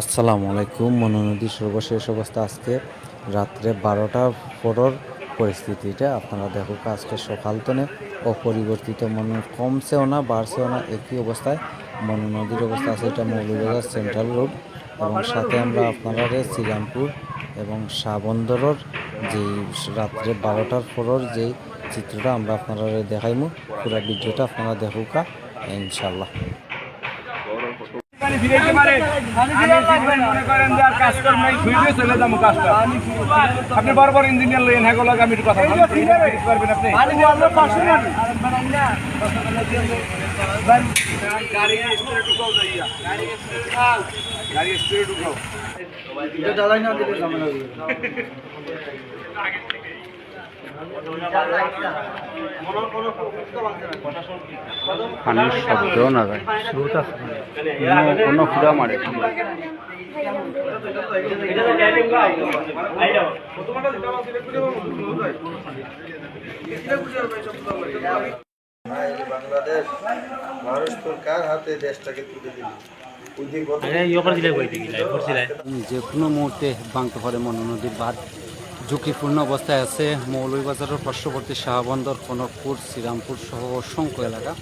আসসালামু আলাইকুম। মনো নদীর সর্বশেষ অবস্থা আজকে রাত্রে বারোটার পরর পরিস্থিতিটা আপনারা দেখো আজকে সকাল তনে অপরিবর্তিত, মনে কমছেও না, বাড়ছেও না, একই অবস্থায় মনো নদীর অবস্থা আছে এটা মৌলভীবাজার সেন্ট্রাল রোড। এবং সাথে আমরা আপনারা শ্রীরামপুর এবং শাহবন্দরের যে রাত্রে বারোটার পরর যে চিত্রটা আমরা আপনারা দেখাইমু, পুরো ভিডিওটা আপনারা দেখুকা ইনশাল্লাহ ফিরাইতে পারে মনে করেন যে আর কাজ নাই ঘুরে চলে যাব কাজটা। আপনি বড় বড় ইঞ্জিনিয়ার লইন হ্যাঁ লাগে আমি কথা পারবেন আপনি গাড়ি স্পিডে ঢুকাও। স্পিডে ঢুকাও। পানির শব্দ না যায় কোনো কোনো ফুরা মারে। বাংলাদেশ মানুষ তোর কার হাতে দেশটাকে তুলে দিল? যে কোনো মুহূর্তে ভাঙতে পারে মনো নদীর বাঁধ ঝুঁকিপূর্ণ অবস্থায় আছে মৌলভীবাজারের পার্শ্ববর্তী শাহবন্দর কনকপুর শ্রীরামপুর সহ অসংখ্য এলাকা।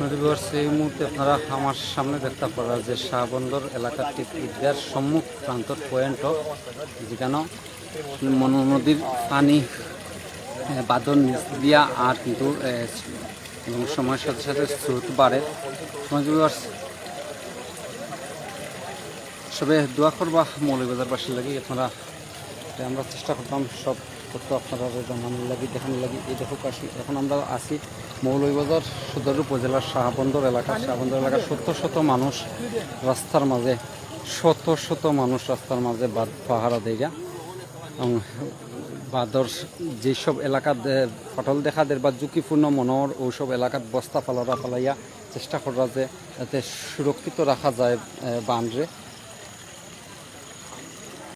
নদীবর সেই মুহূর্তে আপনারা আমার সামনে দেখতে পারা যে শাহবন্দর এলাকার ঠিক ঈদগার সম্মুখ প্রান্তর পয়েন্ট যেখানে মনো নদীর পানি আহ, নিচ দিয়া আর কিন্তু এবং সময়ের সাথে সাথে স্রোত বাড়ে। নদীবর সবে দোয়া করবা মৌলভীবাজারবাসীর লাগি আপনারা এটা আমরা চেষ্টা করতাম সব তথ্য আপনারা জানানোর লাগি দেখানোর লাগি। এই দেখো এখন আমরা আছি মৌলভীবাজার সদর উপজেলার শাহবন্দর এলাকা শাহবন্দর এলাকার শত শত মানুষ রাস্তার মাঝে শত শত মানুষ রাস্তার মাঝে বাদ পাহারা দেয়া বাদর যেসব এলাকাত এ, ফটল দেখা দের বা ঝুঁকিপূর্ণ মনোর ওইসব এলাকার বস্তা ফালারা ফালাইয়া চেষ্টা করা যে যাতে সুরক্ষিত রাখা যায় বানরে